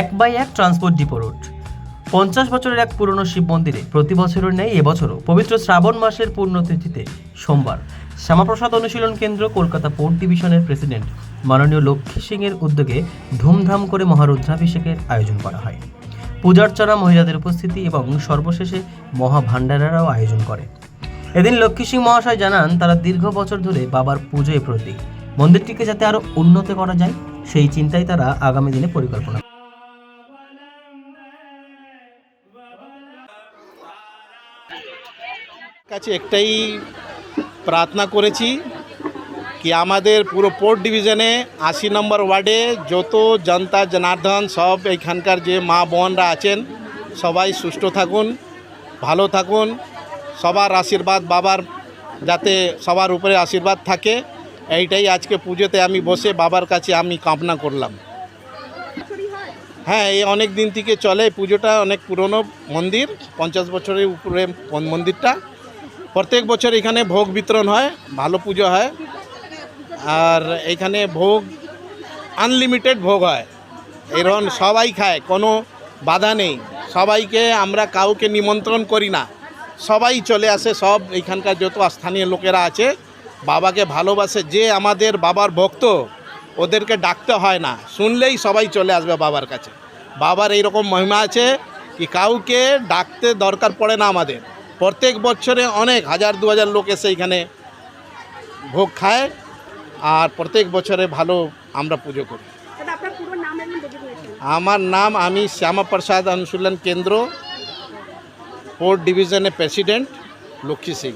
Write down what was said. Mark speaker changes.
Speaker 1: এক বাই এক transport depot road. পঞ্চাশ বছরের এক পুরনো শিব মন্দিরে প্রতি বছরের ন্যায় এবছরও পবিত্র শ্রাবণ মাসের পূর্ণতিথিতে সোমবার শ্যামাপ্রসাদ অনুশীলন কেন্দ্র, কলকাতা পোর্ট ডিভিশনের প্রেসিডেন্ট মাননীয় লক্ষ্মী সিংয়ের উদ্যোগে ধুমধাম করে মহারুদ্রাভিষেকের আয়োজন করা হয়। পূজার্চনা মহিলাদের উপস্থিতি এবং সর্বশেষে মহাভাণ্ডারারও আয়োজন করে। এদিন লক্ষ্মী সিং মহাশয় জানান, তারা দীর্ঘ বছর ধরে বাবার পুজোয় প্রতি। মন্দিরটিকে যাতে আরও উন্নত করা যায়, সেই চিন্তায় তারা আগামী দিনে পরিকল্পনা
Speaker 2: কাছে একটাই প্রার্থনা করেছি কি আমাদের পুরো পোর্ট ডিভিশনে আশি নম্বর ওয়ার্ডে যত জনতা জনার্দন সব এখানকার যে মা বোনরা আছেন সবাই সুস্থ থাকুন ভালো থাকুন সবার আশীর্বাদ বাবার যাতে সবার উপরে আশীর্বাদ থাকে এইটাই আজকে পুজোতে আমি বসে বাবার কাছে আমি কামনা করলাম হ্যাঁ এই অনেক দিন থেকে চলে পুজোটা অনেক পুরনো মন্দির পঞ্চাশ বছরের উপরে মন্দিরটা প্রত্যেক বছর এখানে ভোগ বিতরণ হয় ভালো পুজো হয় আর এখানে ভোগ আনলিমিটেড ভোগ হয়। এরকম সবাই খায়, কোনো বাধা নেই। সবাইকে আমরা কাউকে নিমন্ত্রণ করি না। সবাই চলে আসে, সব এখানকার যত স্থানীয় লোকেরা আছে, বাবাকে ভালোবাসে। যে আমাদের বাবার ভক্ত, ওদেরকে ডাকতে হয় না। শুনলেই সবাই চলে আসবে বাবার কাছে। বাবার এই রকম মহিমা আছে কি কাউকে ডাকতে দরকার পড়ে না আমাদের। প্রত্যেক বছরে অনেক, হাজার দু হাজার লোক এসে এখানে ভোগ খায়। আর প্রত্যেক বছরে ভালো আমরা পুজো করি। আমার নাম আমি শ্যামাপ্রসাদ অনুশীলন কেন্দ্র ফোর্থ ডিভিশনের প্রেসিডেন্ট লক্ষ্মী সিং।